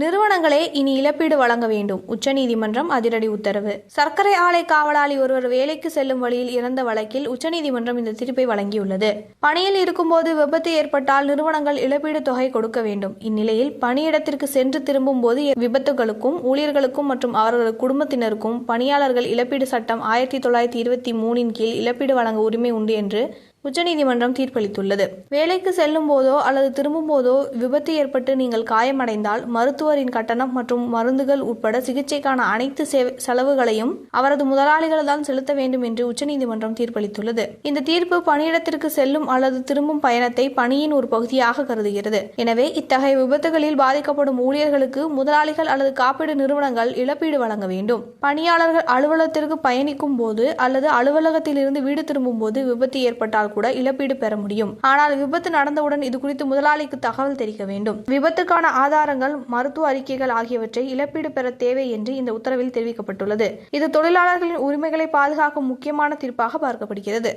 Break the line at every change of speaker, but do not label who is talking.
நிறுவனங்களே இனி இழப்பீடு வழங்க வேண்டும். உச்சநீதிமன்றம் அதிரடி உத்தரவு. சர்க்கரை ஆலை காவலாளி ஒருவர் வேலைக்கு செல்லும் வழியில் இறந்த வழக்கில் உச்சநீதிமன்றம் இந்த தீர்ப்பை வழங்கியுள்ளது. பணியில் இருக்கும்போது விபத்து ஏற்பட்டால் நிறுவனங்கள் இழப்பீடு தொகை கொடுக்க வேண்டும். இந்நிலையில் பணியிடத்திற்கு சென்று திரும்பும் போது விபத்துகளுக்கும் ஊழியர்களுக்கும் மற்றும் அவர்களது குடும்பத்தினருக்கும் பணியாளர்கள் இழப்பீடு சட்டம் ஆயிரத்தி தொள்ளாயிரத்தி இருபத்தி மூணின் கீழ் இழப்பீடு வழங்க உரிமை உண்டு என்று உச்சநீதிமன்றம் தீர்ப்பளித்துள்ளது. வேலைக்கு செல்லும் போதோ அல்லது திரும்பும் போதோ விபத்து ஏற்பட்டு நீங்கள் காயமடைந்தால் மருத்துவரின் கட்டணம் மற்றும் மருந்துகள் உட்பட சிகிச்சைக்கான அனைத்து சேவை- செலவுகளையும் அவரது முதலாளிகள் தான் செலுத்த வேண்டும் என்று உச்சநீதிமன்றம் தீர்ப்பளித்துள்ளது. இந்த தீர்ப்பு பணியிடத்திற்கு செல்லும் அல்லது திரும்பும் பயணத்தை பணியின் ஒரு பகுதியாக கருதுகிறது. எனவே இத்தகைய விபத்துகளில் பாதிக்கப்படும் ஊழியர்களுக்கு முதலாளிகள் அல்லது காப்பீடு நிறுவனங்கள் இழப்பீடு வழங்க வேண்டும். பணியாளர்கள் அலுவலகத்திற்கு பயணிக்கும் போது அல்லது அலுவலகத்திலிருந்து வீடு திரும்பும் போது விபத்து ஏற்பட்டால் கூட இழப்பீடு பெற முடியும். ஆனால் விபத்து நடந்தவுடன் இது குறித்து முதலாளிக்கு தகவல் தெரிவிக்க வேண்டும். விபத்துக்கான ஆதாரங்கள் மருத்துவ அறிக்கைகள் ஆகியவற்றை இழப்பீடு பெற தேவை என்று இந்த உத்தரவில் தெரிவிக்கப்பட்டுள்ளது. இது தொழிலாளர்களின் உரிமைகளை பாதுகாக்கும் முக்கியமான தீர்ப்பாக பார்க்கப்படுகிறது.